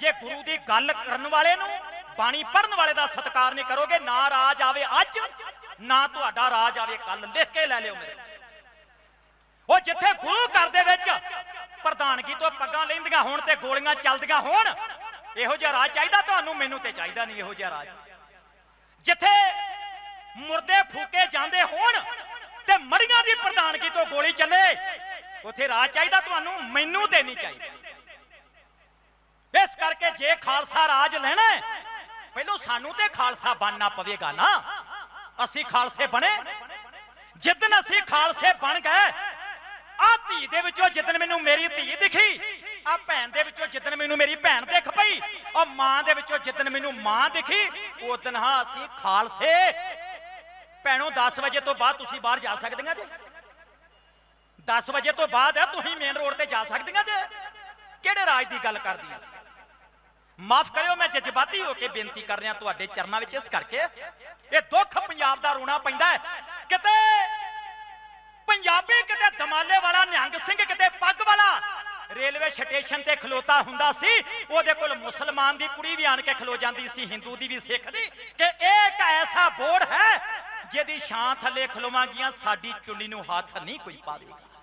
ਜੇ ਗੁਰੂ ਦੀ ਗੱਲ ਕਰਨ ਵਾਲੇ ਨੂੰ ਬਾਣੀ ਪੜਨ ਵਾਲੇ ਦਾ ਸਤਿਕਾਰ ਨਹੀਂ ਕਰੋਗੇ, ਨਾ ਰਾਜ ਆਵੇ ਅੱਜ, ਨਾ ਤੁਹਾਡਾ ਰਾਜ ਆਵੇ ਕੱਲ ਲਿਖ ਕੇ ਲੈ ਲਿਓ ਮੇਰੇ। ਉਹ ਜਿੱਥੇ ਗੁਰੂ ਘਰ ਦੇ ਵਿੱਚ ਪ੍ਰਧਾਨਗੀ ਤੋਂ ਪੱਗਾਂ ਲੈਂਦੀਆਂ ਹੋਣ ਤੇ ਗੋਲੀਆਂ ਚੱਲਦੀਆਂ ਹੋਣ, ਇਹੋ ਜਿਹਾ ਰਾਜ ਚਾਹੀਦਾ ਤੁਹਾਨੂੰ? ਮੈਨੂੰ ਤੇ ਚਾਹੀਦਾ ਨਹੀਂ ਇਹੋ ਜਿਹਾ ਰਾਜ। ਜਿੱਥੇ ਮੁਰਦੇ ਫੂਕੇ ਜਾਂਦੇ ਹੋਣ ਤੇ ਮਰੀਆਂ ਦੀ ਪ੍ਰਧਾਨਗੀ ਤੋਂ ਗੋਲੀ ਚੱਲੇ, ਉਥੇ ਰਾਜ ਚਾਹੀਦਾ ਤੁਹਾਨੂੰ? ਮੈਨੂੰ ਤੇ ਨਹੀਂ ਚਾਹੀਦਾ। ਕਰਕੇ ਜੇ ਖਾਲਸਾ ਰਾਜ ਲੈਣਾ ਹੈ ਪਹਿਲਾਂ ਸਾਨੂੰ ਤੇ ਖਾਲਸਾ ਬਣਨਾ ਪਵੇਗਾ ਨਾ। ਅਸੀਂ ਖਾਲਸੇ ਬਣੇ। ਜਿੱਦਨ ਅਸੀਂ ਖਾਲਸੇ ਬਣ ਗਏ ਆ ਧੀ ਦੇ ਵਿੱਚੋਂ ਜਿੱਦਨ ਮੈਨੂੰ ਮੇਰੀ ਧੀ ਦਿਖੀ ਆ ਭੈਣ ਦੇ ਵਿੱਚੋਂ ਜਿੱਦਨ ਮੈਨੂੰ ਮੇਰੀ ਭੈਣ ਦਿਖ ਪਈ ਉਹ ਮਾਂ ਦੇ ਵਿੱਚੋਂ ਜਿੱਦਨ ਮੈਨੂੰ ਮਾਂ ਦਿਖੀ ਉਦਨ ਹਾਂ ਅਸੀਂ ਖਾਲਸੇ। ਭੈਣੋ 10 ਵਜੇ ਤੋਂ ਬਾਅਦ ਤੁਸੀਂ ਬਾਹਰ ਜਾ ਸਕਦੀਆਂ ਜੇ। 10 ਵਜੇ ਤੋਂ ਬਾਅਦ ਤੁਸੀਂ ਮੇਨ ਰੋਡ ਤੇ ਜਾ ਸਕਦੀਆਂ ਜੇ। ਕਿਹੜੇ ਰਾਜ ਦੀ ਗੱਲ ਕਰਦੀਆਂ ਸੀ ਮਾਫ ਕਰਿਓ, ਮੈਂ ਜਜ਼ਬਾਤੀ ਹੋ ਕੇ ਬੇਨਤੀ ਕਰ ਰਿਹਾ ਤੁਹਾਡੇ ਚਰਨਾਂ ਵਿੱਚ, ਇਸ ਕਰਕੇ ਇਹ ਦੁੱਖ ਪੰਜਾਬ ਦਾ ਰੋਣਾ ਪੈਂਦਾ ਹੈ। ਕਿਤੇ ਪੰਜਾਬੀ, ਕਿਤੇ ਦਮਾਲੇ ਵਾਲਾ, ਨਿਹੰਗ ਸਿੰਘ, ਕਿਤੇ ਪੱਗ ਵਾਲਾ ਰੇਲਵੇ ਸਟੇਸ਼ਨ ਤੇ ਖਲੋਤਾ ਹੁੰਦਾ ਸੀ, ਉਹਦੇ ਕੋਲ ਮੁਸਲਮਾਨ ਦੀ ਕੁੜੀ ਵੀ ਆਣ ਕੇ ਖਲੋ ਜਾਂਦੀ ਸੀ, ਹਿੰਦੂ ਦੀ ਵੀ, ਸਿੱਖ ਦੀ, ਕਿ ਇਹ ਇੱਕ ਐਸਾ ਬੋੜ ਹੈ ਜਿਹਦੀ ਛਾਂ ਥੱਲੇ ਖਲੋਵਾਂਗੀਆਂ, ਸਾਡੀ ਚੁੰਨੀ ਨੂੰ ਹੱਥ ਨਹੀਂ ਕੋਈ ਪਾਵੇਗਾ।